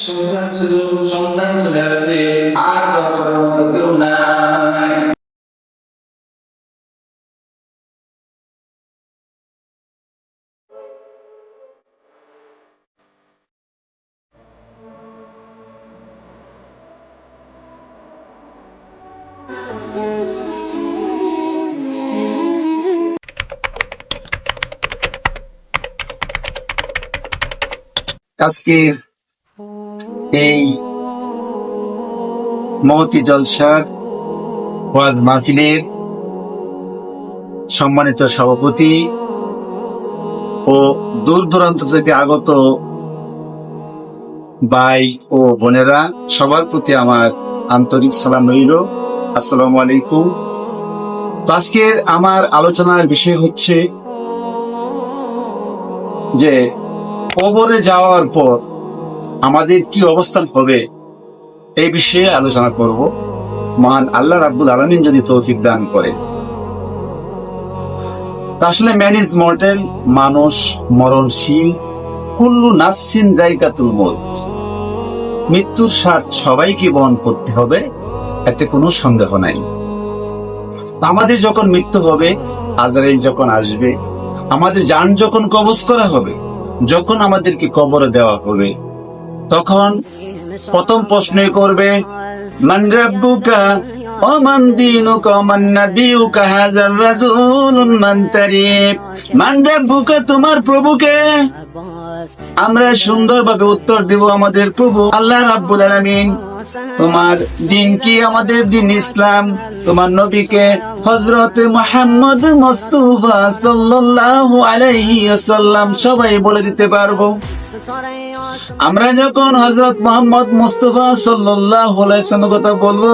সন্তান ছিল সন্তান চলে আসে আর দরকার মতো কেউ নাই আজকের এই মহতি জলসার ওয়াজ মাহফিলের সম্মানিত সভাপতি ও দূর দূরান্ত থেকে আগত ভাই ও বোনেরা, সবার প্রতি আমার আন্তরিক সালাম রইল। আসসালামু আলাইকুম। তো আজকের আমার আলোচনার বিষয় হচ্ছে যে কবরে যাওয়ার পর আমাদের কি অবস্থান হবে এই বিষয়ে আলোচনা করব। মহান আল্লাহ রাব্বুল আলমিন যদি তৌফিক দান করে আসলে ম্যান ইজ মর্টেল মানুষ মরণশীল, কুল্লু নাফসিন জায়গাতুল মত। মৃত্যুর স্বাদ সবাইকে বহন করতে হবে, এতে কোনো সন্দেহ নাই। আমাদের যখন মৃত্যু হবে, আজরাইল যখন আসবে, আমাদের যান যখন কবজ করা হবে, যখন আমাদেরকে কবর দেওয়া হবে তখন প্রথম প্রশ্ন করবে তোমার প্রভুকে আমরা সুন্দরভাবে উত্তর দেব আমাদের প্রভু আল্লাহ রাব্বুল আলামিন। তোমার দিন কি আমাদের দিন ইসলাম? তোমার নবীকে হজরত মোহাম্মদ মোস্তফা সাল্লাল্লাহু আলাইহি সবাই বলে দিতে পারব। আমরা যখন হজরত মোহাম্মদ মুস্তফা ওয়াসাল্লামের কথা বলব,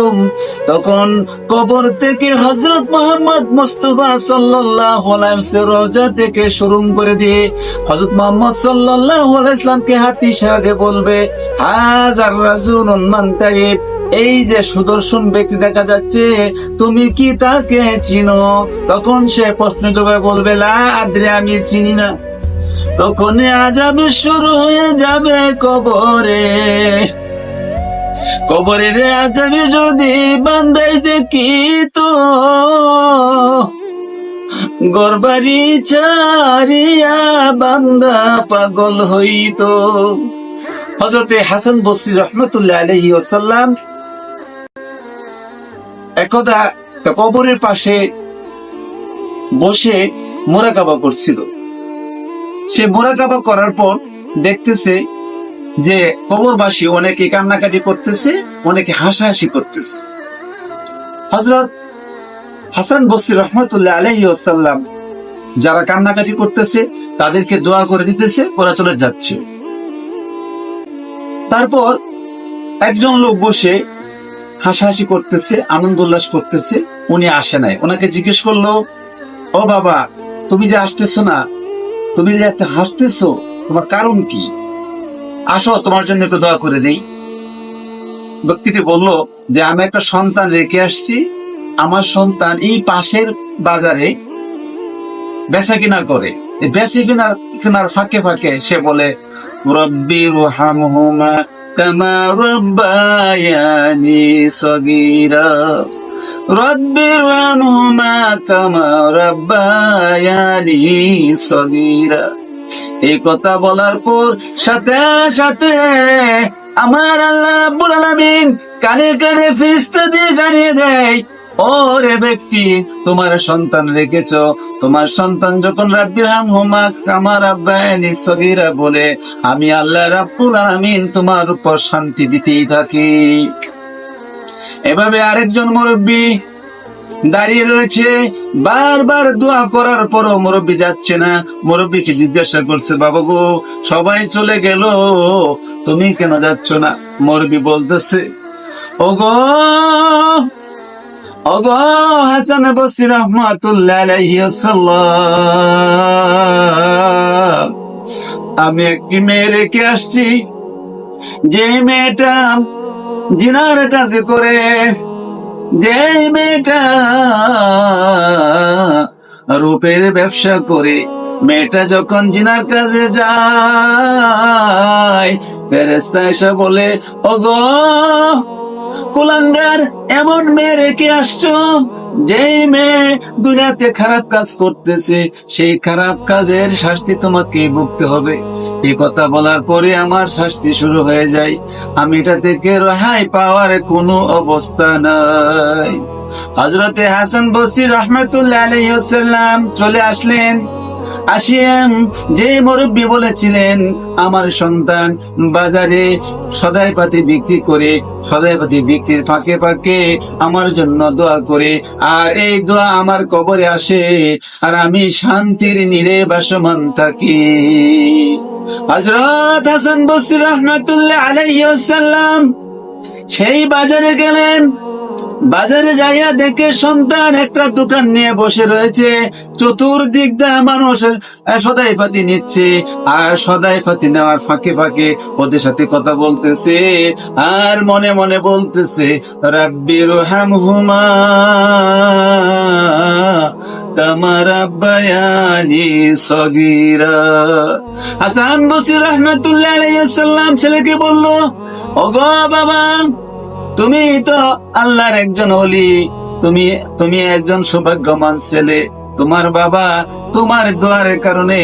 তখন কবর থেকে হজরত মোহাম্মদ মুস্তফা আলাইহি রোজা থেকে শুরু করে দিয়ে হজরত মোহাম্মদ ওয়াসাল্লামকে হাত ইশারা বলবে হাজার রাজুলুন মান তাইব, এই যে সুদর্শন ব্যক্তি দেখা যাচ্ছে, তুমি কি তাকে চিনো? তখন সে প্রশ্ন জবাবে বলবে, লা আদ্রে, আমি চিনি না। তখন আজাব শুরু হয়ে যাবে কবরে। কবরে রে আজাবে যদি বান্দাই দেখি তো গরবারি চারিয়া বান্দা পাগল হইতো। হজরতে হাসান বসরি রহমতুল্লাহ আলহি ওসাল্লাম একদা কবরের পাশে বসে মোরাকাবা করছিল। সে মোরাকাবা করার পর দেখতেছে যে কবরবাসী অনেকে কান্নাকাটি করতেছে, অনেকে হাসাহাসি করতেছে। হজরত হাসান বসরি রহমতুল্লাহ আলহি ওসাল্লাম যারা কান্নাকাটি করতেছে, তাদেরকে দোয়া করে দিতেছে, ওরা চলে যাচ্ছে। তারপর একজন লোক বসে হাসাহাসি করতেছে, আনন্দ উল্লাস করতেছে, উনি আসে নাই। ওনাকে জিজ্ঞেস করল, ও বাবা, তুমি যে আসতেছো না তুমি যে এত হাসতেছো, তোমার কারণ কি? আসো, তোমার জন্য একটু দোয়া করে দেই। ব্যক্তিটি বলল যে, আমি একটা সন্তান রেখে আসছি। আমার সন্তান এই পাশের বাজারে বেচা কিনা করে। বেচা কিনার কেনার ফাঁকে ফাঁকে সে বলে, রব্বি রুহামহুমা কামা রব্বায়ানি সগীরা। রব্বি রুহামহুমা কামা রব্বায়ানি সগীরা। এই কথা বলার পর সাথে সাথে আমার আল্লাহ রাব্বুল কানে কানে ফিরিস্তা দিয়ে জানিয়ে দেয় ও রে ব্যক্তি, তোমার সন্তান রেখেছ। তোমার সন্তান যখন রাব্বির হাম আমার আব্বায়নি সগীরা বলে, আমি আল্লাহ রাব্বুল আলামিন তোমার উপর শান্তি দিতেই থাকি। এভাবে আরেকজন মুরব্বী দাঁড়িয়ে রয়েছে। বারবার দোয়া করার পরও মুরব্বী যাচ্ছে না। মুরব্বীকে জিজ্ঞাসা করছে, বাবা গো, সবাই চলে গেল। তুমি কেন যাচ্ছ না? মুরব্বী বলতেছে, ওগো ওগো, হাসান বসি রহমাতুল্লাহ আমি একটি মেয়ে রেখে আসছি। যে মেয়েটা জিনার কাছে করে, যে মেয়েটা রূপের ব্যবসা করে, মেয়েটা যখন জিনার কাজে যায় ফেরেস্তা এসে বলে, ওগো, কুলাঙ্গার, এমন মেয়ে রেখে আসছো? যেই মেয়ে দুনিয়াতে খারাপ কাজ করতেছে, সেই খারাপ কাজের শাস্তি তোমাকে ভুগতে হবে। এই কথা বলার পরে আমার শাস্তি শুরু হয়ে যায়। আমি এটা থেকে রেহাই পাওয়ার কোনো অবস্থা নাই। হজরতে হাসান বসির রহমতুল্লাহ চলে আসলেন। আসিয়াম যে মুরব্বী বলেছিলেন, আমার সন্তান বাজারে সদাই পাতি বিক্রি করে, সদাই পাতি বিক্রির ফাঁকে ফাঁকে আমার জন্য দোয়া করে, আর এই দোয়া আমার কবরে আসে, আর আমি শান্তির নীরে বাসমান থাকি। হজরত হাসান বসির আলাইসাল্লাম সেই বাজারে গেলেন। বাজারে যাইয়া দেখে সন্তান একটা দোকান নিয়ে বসে রয়েছে। চতুর্দিক দিয়ে মানুষ সদাই ফাতি নিচ্ছে আর সদাই ফাতি নেওয়ার ফাঁকে ফাঁকে ওদের সাথে কথা বলতেছে আর মনে মনে বলতেছে রাব্বির হামহুমা হাসান বসির রহমতুল্লাহ ছেলেকে ওগো বাবা, তুমি তো আল্লাহর একজন অলি তুমি তুমি একজন সৌভাগ্যবান ছেলে। তোমার বাবা তোমার দোয়ারের কারণে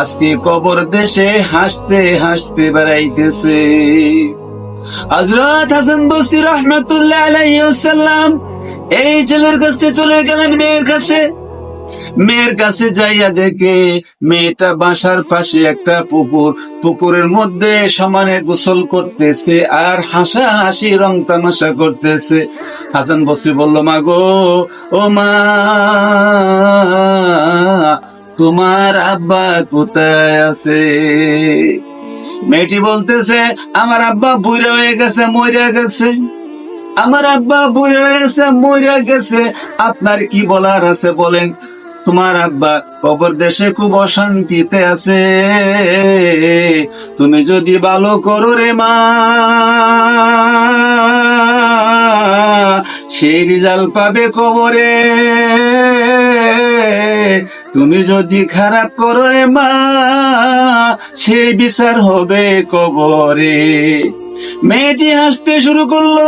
আজকে কবর দেশে হাসতে হাসতে বেড়াইতেছে। হজরত হাসান বসি রহমতুল্লাহ আলাইসাল্লাম এই ছেলের কাছে চলে গেলেন মেয়ের কাছে। মেয়ের কাছে যাইয়া দেখে মেয়েটা বাসার পাশে একটা পুকুর। পুকুরের মধ্যে সমানে গোসল করতেছে আর হাসা হাসি রং তামাশা করতেছে। হাসান বসি বলল, মা গো, ও মা, তোমার আব্বা কোথায় আছে? মেয়েটি বলতেছে, আমার আব্বা বুড়া হয়ে গেছে মরে গেছে। আমার আব্বা বুড়ে হয়ে গেছে মরে গেছে। আপনার কি বলার আছে বলেন? তোমার আব্বা কবর দেশে খুব অশান্তিতে আছে। তুমি যদি ভালো করো রে মা, সেই রিজাল্ট পাবে কবরে। তুমি যদি খারাপ করো রে মা, সেই বিচার হবে কবরে। মেয়েটি হাসতে শুরু করল,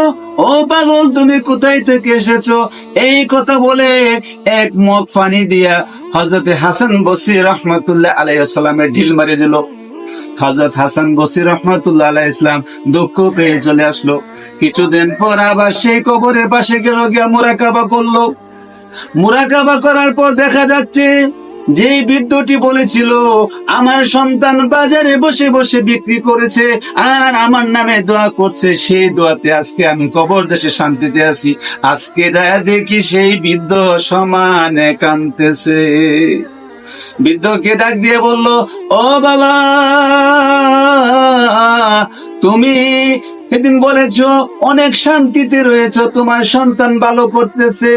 ও পাগল, তুমি কোথায় থেকে এসেছ? এই কথা বলে এক মগ পানি দিয়া হজরত হাসান বসির রহমতুল্লাহ আলাইসালামের ঢিল মারি দিল। হজরত হাসান বসির রহমতুল্লাহ আলাহ ইসলাম দুঃখ পেয়ে চলে আসলো। কিছুদিন পর আবার সেই কবরের পাশে গেল গিয়া মোরাকাবা করল। মুরাকাবা করার পর দেখা যাচ্ছে যে বৃদ্ধটি বলেছিল, আমার সন্তান বাজারে বসে বসে বিক্রি করেছে, আর আমার নামে দোয়া করছে, সেই দোয়াতে আজকে আমি কবর দেশে শান্তিতে আছি। আজকে দয়া দেখি সেই বৃদ্ধ সমানে কানতেছে বৃদ্ধকে ডাক দিয়ে বলল, ও বাবা, তুমি সেদিন বলেছ, অনেক শান্তিতে রয়েছ, তোমার সন্তান ভালো করতেছে।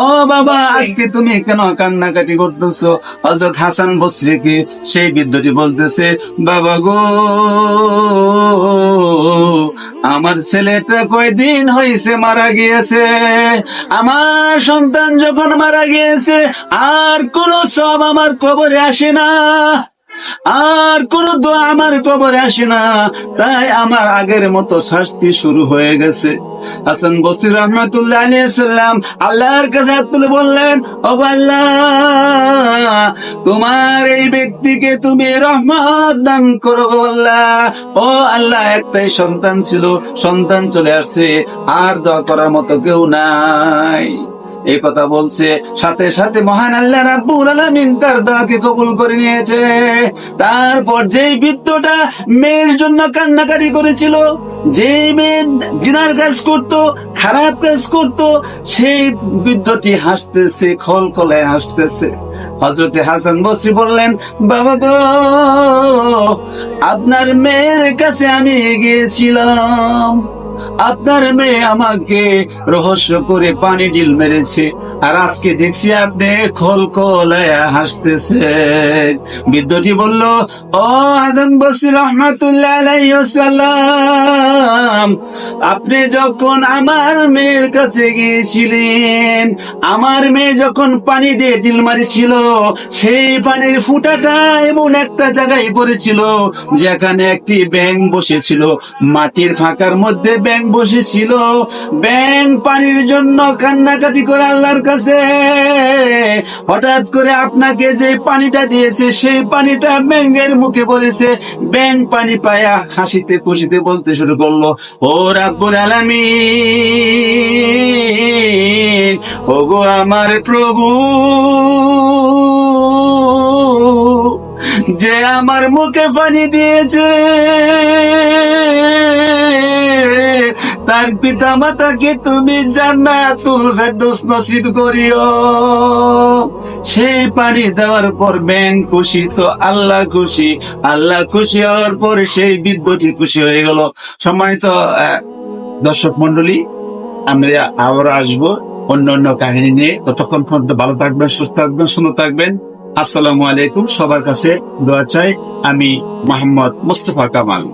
ও বাবা, আজকে তুমি কেন কান্নাকাটি করতেছো? হজরত হাসান বসরিকে সেই বৃদ্ধটি বলতেছে, বাবা গো, আমার ছেলেটা কয়দিন হয়েছে মারা গিয়েছে? আমার সন্তান যখন মারা গিয়েছে, আর কোন সব আমার কবরে আসে না। আর কোন দোয়া আমার কবরে আসে না। তাই আমার আগের মতো শাস্তি শুরু হয়ে গেছে। হাসান বসির রহমতুল্লাহ আল্লাহর কাছে হাত তুলে বললেন, ও তোমার এই ব্যক্তিকে তুমি রহমত দান করো আল্লাহ। ও আল্লাহ, একটাই সন্তান ছিল, সন্তান চলে আসছে, আর দোয়া করার মতো কেউ নাই। এই কথা বলছে। সাথে সাথে মহান আল্লাহ রাব্বুল আলামিন তার দোয়াকে কবুল করে নিয়েছে। তারপর যেই বৃদ্ধটা মেয়ের জন্য কান্নাকাটি করেছিল, যেই মেয়ে জিনার কাজ করত, খারাপ কাজ করত, সেই বৃদ্ধটি হাসতেছে খলকলায় হাসতেছে। হজরতে হাসান বসরি বললেন, বাবা গো, আপনার মেয়ের কাছে আমি গিয়েছিলাম। আপনার মেয়ে আমাকে রহস্য করে পানি ডিল মেরেছে। আর আজকে দেখছি আপনি খোল কলায়া হাসতেছে বিদ্যুটি বলল, ও হাসান বসির রহমাতুল্লাহ আপনি যখন আমার মেয়ের কাছে গিয়েছিলেন, আমার মেয়ে যখন পানি দিয়ে ডিল মারিছিল, সেই পানির ফুটাটা এমন একটা জায়গায় পড়েছিল, যেখানে একটি ব্যাং বসেছিল। মাটির ফাঁকার মধ্যে ব্যাং বসেছিল। ব্যাং পানির জন্য কান্নাকাটি করে আল্লাহর কাছে। হঠাৎ করে আপনাকে যে পানিটা দিয়েছে, সেই পানিটা ব্যাঙের মুখে পড়েছে ব্যাং পানি পায়া হাসিতে খুশিতে বলতে শুরু করল। ও রাব্বুল আলামিন, ওগো আমার প্রভু। যে আমার মুখে পানি দিয়েছে, তার পিতা মাতাকে তুমি করিও। সেই পানি দেওয়ার পর ব্যাং খুশি, তো আল্লাহ খুশি আল্লাহ খুশি হওয়ার পর সেই বিদ্যুৎই খুশি হয়ে গেল। সম্মানিত দর্শক মন্ডলী আমরা আবার আসব অন্য অন্য কাহিনী নিয়ে। ততক্ষণ পর্যন্ত ভালো থাকবেন, সুস্থ থাকবেন, সুন্দর থাকবেন। আসসালামু আলাইকুম। সবার কাছে দোয়া চাই আমি মোহাম্মদ মুস্তফা কামাল।